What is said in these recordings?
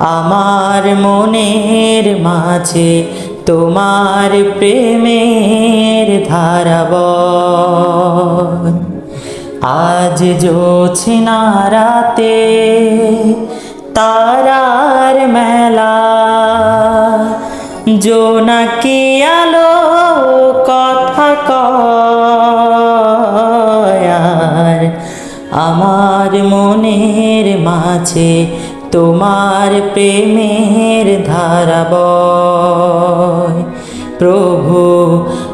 আমার মনের মাঝে তোমার প্রেমের ধারা বয় আজ জোছনা রাতে তারার মেলা জোনাকি আলো কথা কয়ার আমার মনের মাঝে তোমার প্রেমের ধারা বয় প্রভু,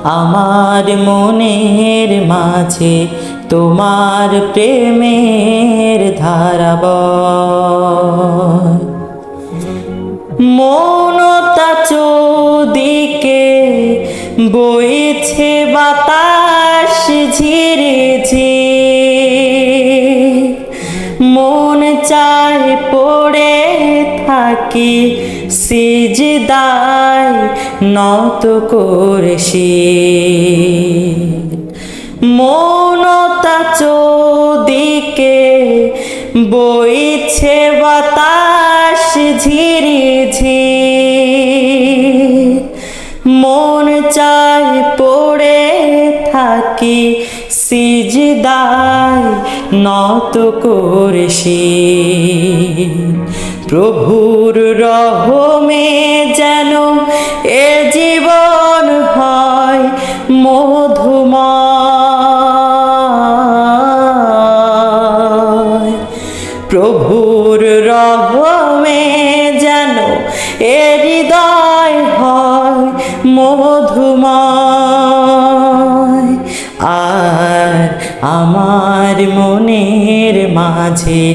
আমার মনের মাঝে তোমার প্রেমের ধারা বয় মনতা চৌদিকে বইছে বাতাস ঝিরে মন থাকি সিজদায় নত করছি। মনতা চৌদিকে বইছে বাতাস ঝিরি মন চায় পড়ে থাকি সিজদায় নত করছি। প্রভুর রহমে যেন এ জীবন হয় মধুময়। প্রভুর রহমে যেন এ হৃদয় হয় মধুময়। আর আমার মনের মাঝে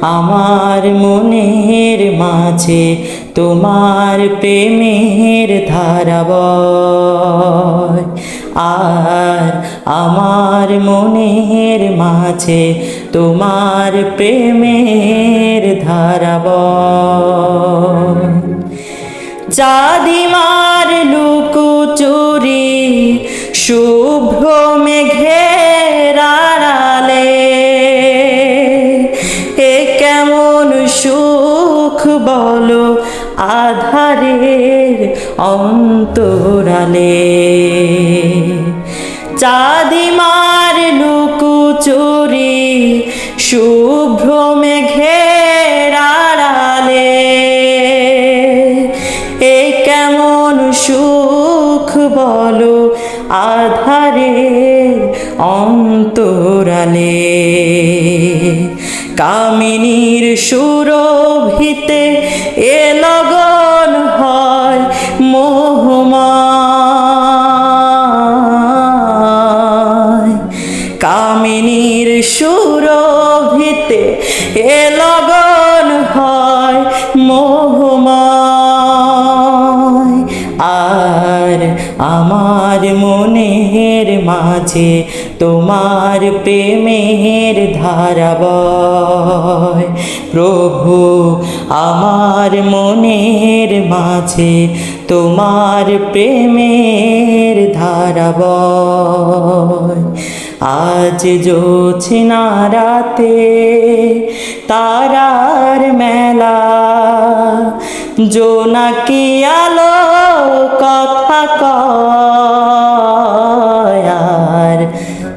আমার মনের মাঝে তোমার প্রেমের ধারা বয়। আর আমার মনের মাঝে তোমার প্রেমের ধারা বয়। অন্তরালে। কামিনীর সুরভিতে এ লগন হয় মোহময়। কামিনীর সুরভিতে এ লগন হয় মোহময়। আর আমার মনের মাঝে তোমার প্রেমের ধারা বয় প্রভু, আমার মনের মাঝে তোমার প্রেমের ধারা বয় আজ জোছনা রাতে তারার মেলা। জোনাকি আলো কথা কয়ার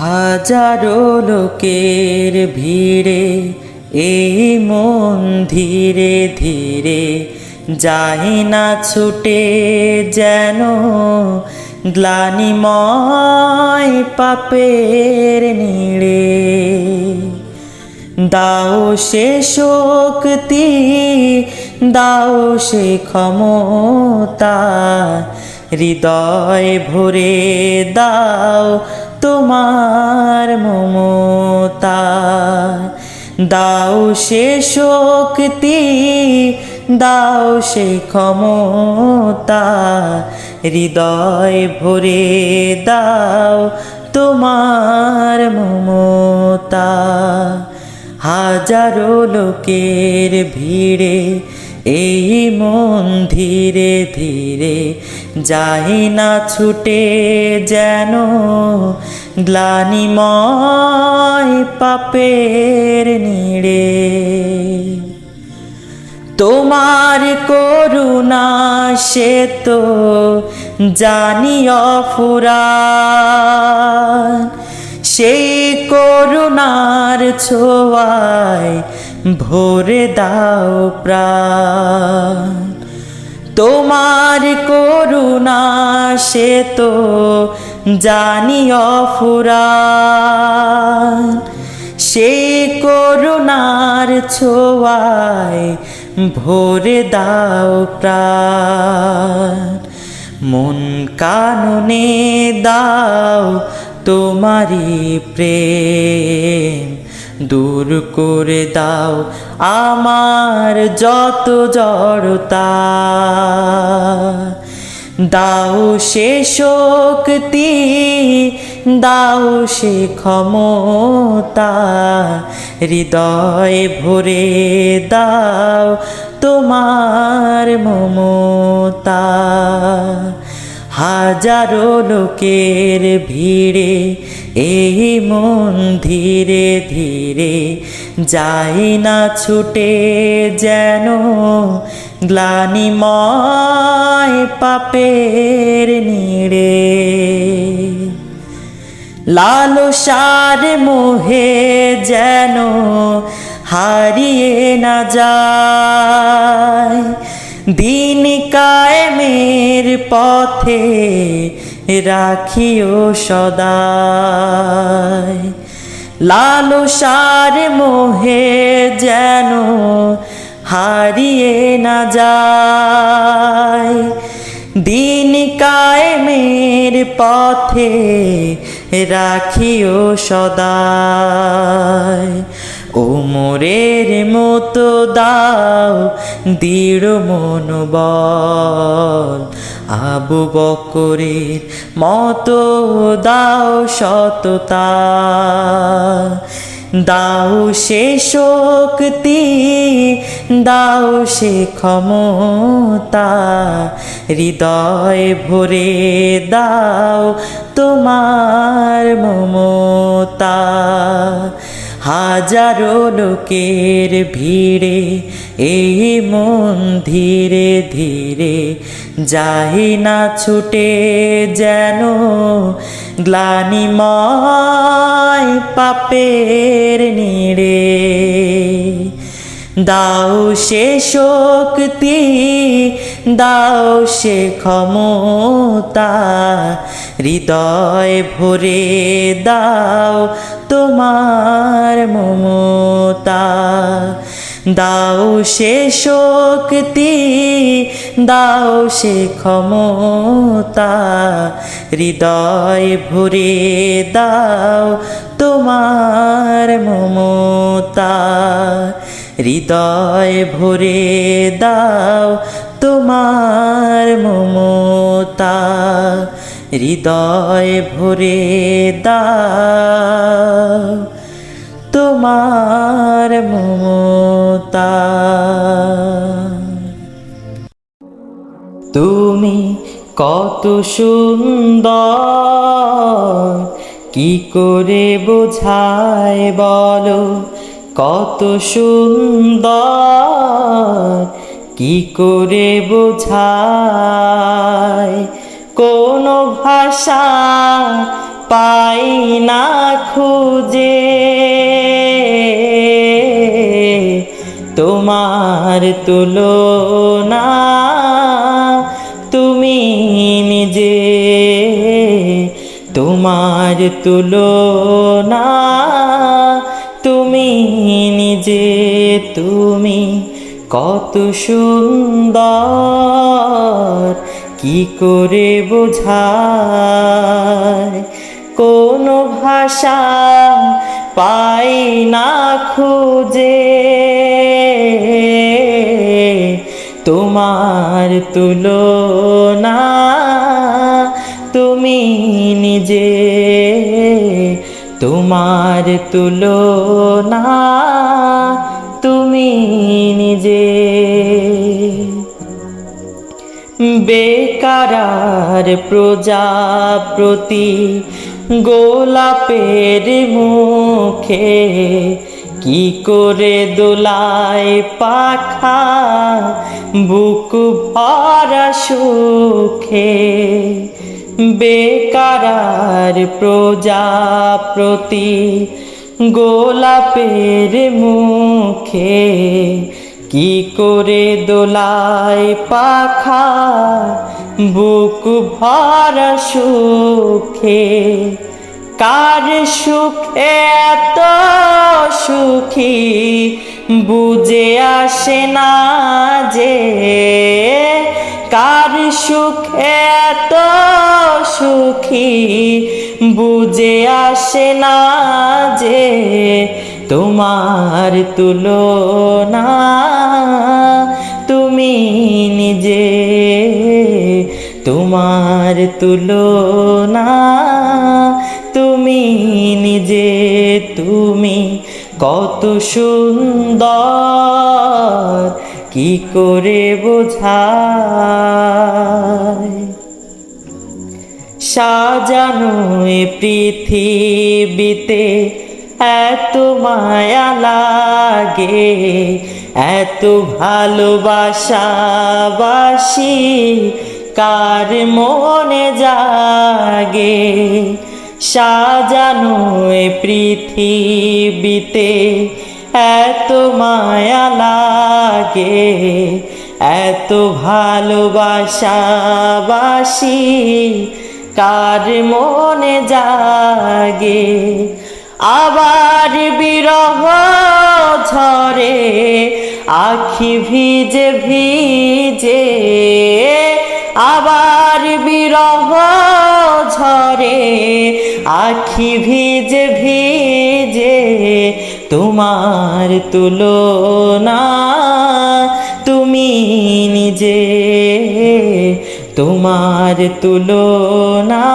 হাজারো লোকের ভিড়ে, এই মন ধীরে ধীরে যায় না ছুটে যেন গ্লানিময় পাপের নিড়ে। দাও সে শক্তি, দাও সে ক্ষমতা, হৃদয় ভরে দাও তোমার মমতা। দাও সে শক্তি, দাও সে ক্ষমতা। হৃদয় ভরে দাও তোমার মমতা। হাজারো লোকের ভিড়ে এই মন ধীরে ধীরে যাই না ছুটে যেন গ্লানিময় পাপের নিড়ে। তোমার করুণা সে তো জানি অফুরান সেই করুণার ছোঁয়ায় ভরে দাও প্রাণ। তোমার করুণা, সে তো জানি অফুরান সেই করুণার ছোঁয়ায় ভরে দাও প্রাণ। মন কাননে দাও তোমারি প্রেম। দূর করে দাও আমার যত জড়তা। দাও সে শক্তি, দাও সে ক্ষমতা, হৃদয় ভরে দাও তোমার মমতা। হাজারো লোকের ভিড়ে, এই মন ধীরে ধীরে যাই না ছুটে যেন গ্লানিময় পাপের নিড়ে। লালসার মোহে যেন হারিয়ে না যায় দিন কায়েমের পথে রাখিও সদায় লালসার মোহে যেন হারিয়ে না যায়। দিন কায়েমের পথে রাখিও সদায় ওমরের মতো দাও দৃঢ় মনোবল। আবু বকরের মতো দাও সততা। দাও সে শক্তি, দাও সে ক্ষমতা। হৃদয় ভরে দাও তোমার মমতা। হাজারো লোকের ভিড়ে, এই মন ধীরে ধীরে যাই না ছুটে যেন গ্লানিময় পাপের নিড়ে। দাও সে শক্তি, দাও সে ক্ষমতা হৃদয় ভরে দাও তোমার মমতা। দাও সে শক্তি, দাও সে ক্ষমতা। হৃদয় ভরে দাও তোমার মমতা। হৃদয় ভরে দাও তোমার মমতা। হৃদয় ভরে দাও তোমার মমতা। তুমি কত সুন্দর, কি করে বোঝায় বলো? কত সুন্দর, কি করে বোঝায় কোনো ভাষা পাই না খুঁজে। তোমার তুলনা তুমি নিজে। তোমার তুলনা তুমি নিজে। তুমি কত সুন্দর কি করে বোঝায়? কোনো ভাষা পাই না খুঁজে। তোমার তুলনা তুমি নিজে। তোমার তুলনা তুমি নিজে। বেকারার প্রজাপ্রতি গোলাপের মুখে কি করে দোলায় পাখা বুক ভরা সুখে? বেকারার প্রজাপ্রতি গোলাপের মুখে কি করে দোলায় পাখা বুক ভরা সুখে, কার সুখে এত সুখী? বুঝে আসে না যে কার সুখে এত সুখী? বুঝে আসে না যে তোমার তুলনা তুমি নিজে তোমার তুলনা তুমি নিজে তুমি কত সুন্দর কি করে বোঝায়? সাজানো পৃথিবীতে এত মায়া লাগে, এত ভালোবাসা বাসি, কার মনে জাগে? সাজানো এ পৃথিবীতে এত মায়া লাগে, এত ভালোবাসা বাসি, কার মনে জাগে? আবার বিরহ ঝরে, আখি ভিজে ভিজে, আবার বিরহ ঝরে, আখি ভিজে ভিজে, তোমার তুলনা তুমি নিজে, তোমার তুলনা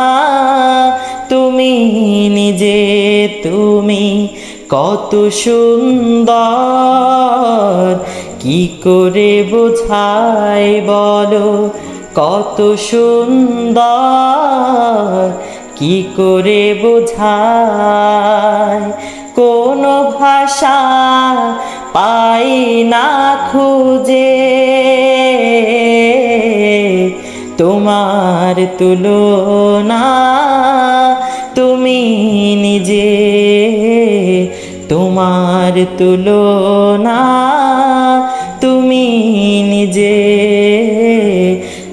তুমি নিজে, তুমি কত সুন্দর। কি করে বোঝাই বলো, কত সুন্দর। কি করে বোঝায় কোনো ভাষা পাই না খুঁজে। তোমার তুলনা তুমি নিজে তোমার তুলনা তুমি নিজে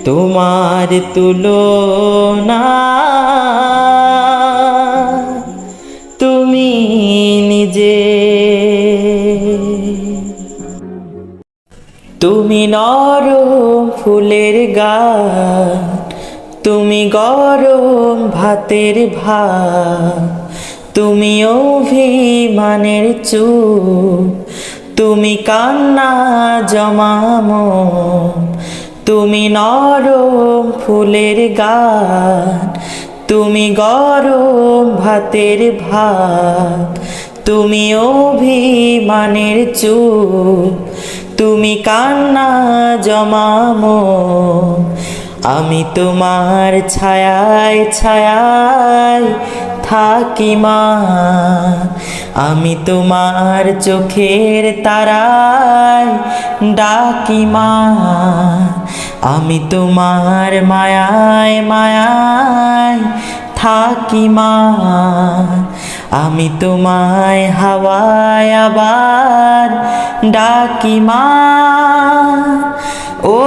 তোমার তুলনা তুমি নিজে তুমি নরম ফুলের গান তুমি গরম ভাতের ভাত, তুমি অভিমানের চুপ, তুমি কান্না জমাম তুমি নরম ফুলের গান, তুমি গরম ভাতের ভাত, তুমি অভিমানের চুপ, তুমি কান্না জমামো আমি তোমার ছায়ায় ছায়ায় থাকি মা। আমি তোমার চোখের তারায় ডাকি মা। আমি তোমার মায়ায় মায়ায় থাকি মা। আমি তোমায় হাওয়ায় আবার ডাকি মা। ও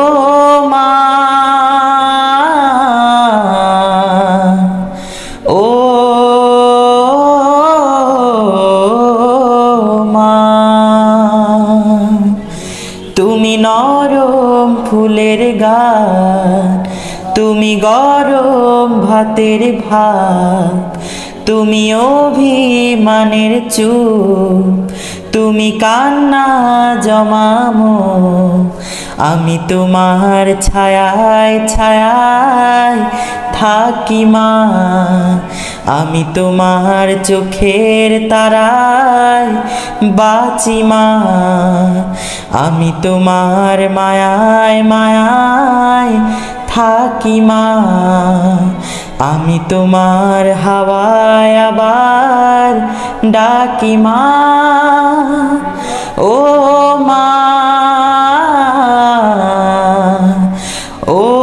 ফুলের গান। তুমি গরম ভাতের ভাত, তুমি অভিমানের চুপ, তুমি কান্না জমামো আমি তোমার ছায়ায় ছায়ায় থাকি মা, আমি তোমার চোখের তারায় বাঁচি মা। আমি তোমার মায়ায় মায়ায় থাকি মা, আমি তোমার হাওয়ায় আবার ডাকি মা। ও মা, ও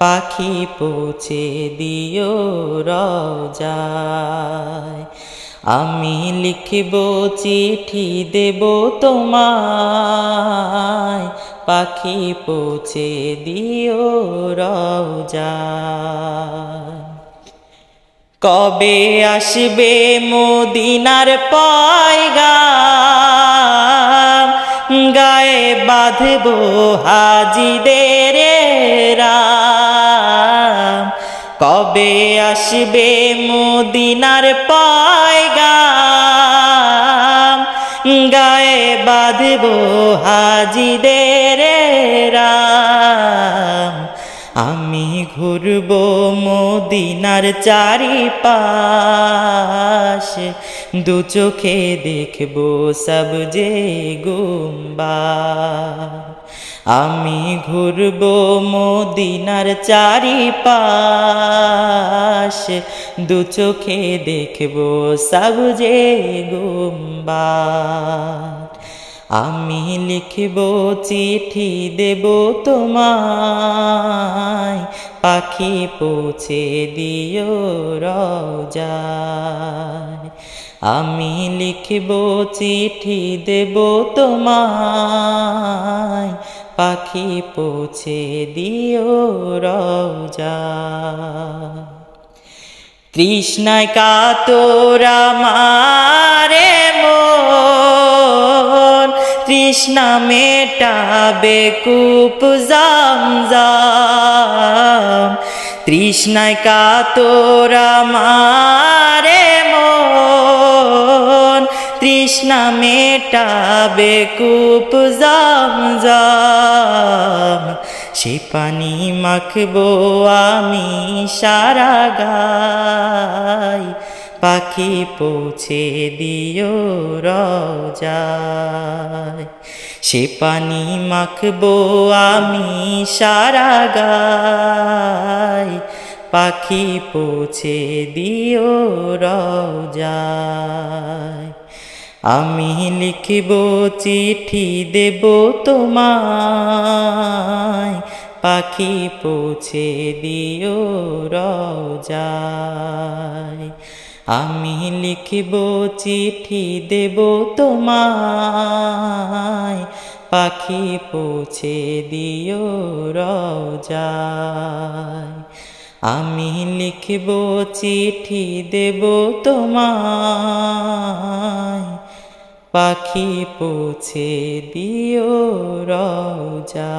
পাখি পৌঁছে দিও রওজায় আমি লিখব চিঠি, দেব তোমায়। পাখি পৌঁছে দিও রওজায় কবে আসবে মদিনার পয়গাম? গায়ে বাঁধব হাজিদের রাম। কবে আসবে মদিনার পয়গাম? গায়ে বাঁধব হাজিদের রাম। আমি ঘুরব মদিনার চারিপাশ। দু চোখে দেখব সব যে গুম্বা। আমি ঘুরব মদিনার চারিপাশ। দু চোখে দেখব সব গুম্বা আমি লিখব চিঠি দেব তোমায়। পাখি পৌঁছে দিও রওজায়। আমি লিখব চিঠি দেব তোমায়। পাখি পৌঁছে দিও রওজায় তৃষ্ণায় কাতরা মারে মন, তৃষ্ণা মেটাবে কূপ জামজাম। তৃষ্ণায় কাতরা মারে তৃষ্ণা মেটাবে কূপ জামজাম সে পানি মাখবো আমি সারা গাই। পাখি পৌঁছে দিও রোজায়। সে পানি মাখবো আমি সারা গায় পাখি পৌঁছে দিও রোজায়। আমি লিখিব চিঠি দেব তোমায়। পাখি পৌঁছে দিও রোজায়। আমি লিখিব চিঠি দেব তোমায়। পাখি পৌঁছে দিও রোজায়। আমি লিখিব চিঠি দেব তোমায়। পাখি পৌঁছে দিও রোজা